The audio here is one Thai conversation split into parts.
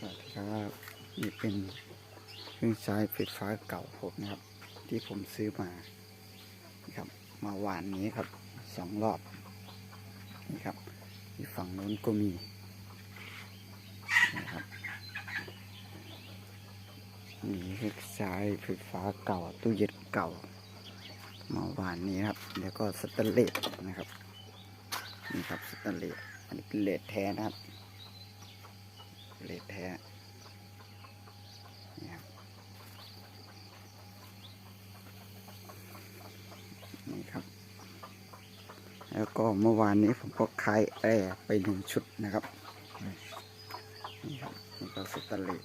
สวัสดีครับนี่เป็นเครื่องใช้ไฟฟ้าเก่าผมนะครับ ที่ผมซื้อมาครับมาวานนี้ครับสองรอบนี่ครับที่ฝั่งโน้นก็มีนะครับมีเครื่องใช้ไฟฟ้าเก่าตู้เย็นเก่ามาวานนี้ครับ แล้วก็สแตนเลสนะครับนี่ครับสแตนเลสอันนี้เป็นเลสแท้นะครับ เลดแท้นี่ครับ แล้วก็เมื่อวานนี้ผมก็คายแอร์ไปหนึ่งชุดนะครับ นี่ครับนี่ก็สตนเลส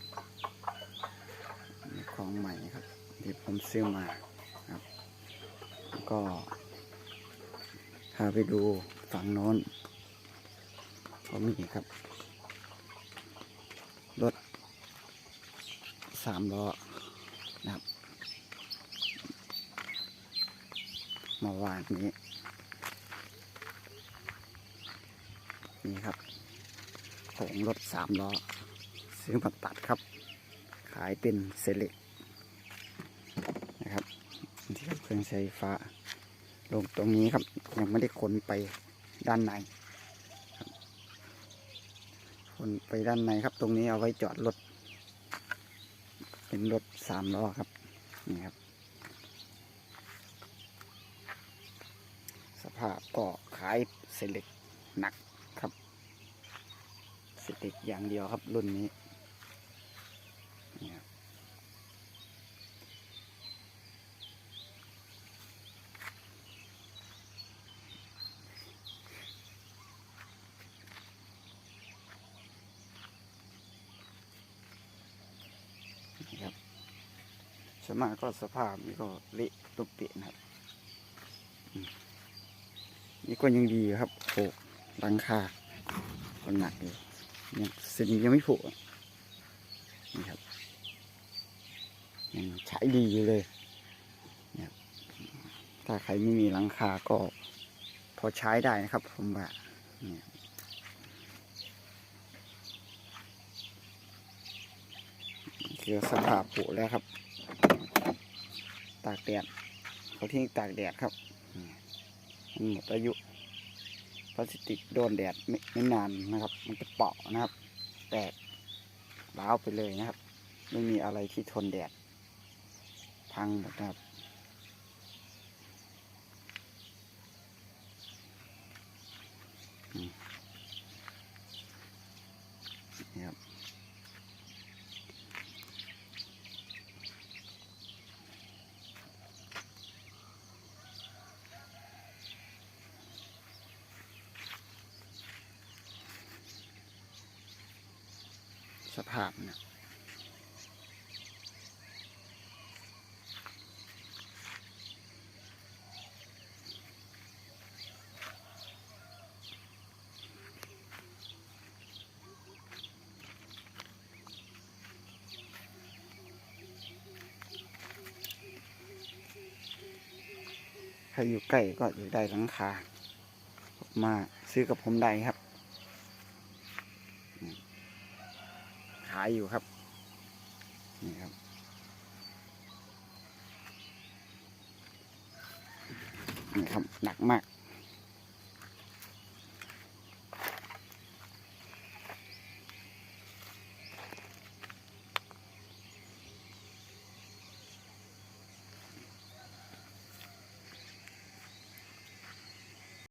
นี่ของใหม่ครับที่ผมซื้อมาครับก็พาไปดูฝั่งโน้นก็มีครับ รถ สามล้อนะครับมาวานนี้ นี่ครับโขงรถสามล้อ ซื้อมาตัดครับ ขายเป็นเซเล็กนะครับที่เครื่องใช้ไฟฟ้า ลงตรงนี้ครับ ยังไม่ได้ขนไปด้านในคนไปด้านในครับ ตรงนี้เอาไว้จอดรถ เป็นรถสามล้อครับ นี่ครับ สภาพก็ขายเซเล็กหนักครับเซเล็กอย่างเดียวครับรุ่นนี้นี่ครับ สวนมากก็สภาพนี่ก็เละตุกเปะนะครับ นี่ก็ยังดีครับโผกหลังคาก็หนักอยู่ยังเส้นยังไม่ผุอะนี่ครับยังใช้ดีอยู่เลยเนี่ยครับถ้าใครไม่มีหลังคาก็พอใช้ได้นะครับผมว่าเนี่ยคือสภาพผุแล้วครับ ตากแดดเขาทิ้งตากแดดครับนี่มันหมดอายุพลาสติกโดนแดดไม่ไม่นานนะครับ มันจะเปาะนะครับ แตกร้าวไปเลยนะครับ ไม่มีอะไรที่ทนแดด พังหมดนะครับ สภาพนะใครอยู่ใกล้ก็อยู่ได้หลังคา มาซื้อกับผมได้ครับ ขายอยู่ครับ นี่ครับ นี่ครับ หนักมาก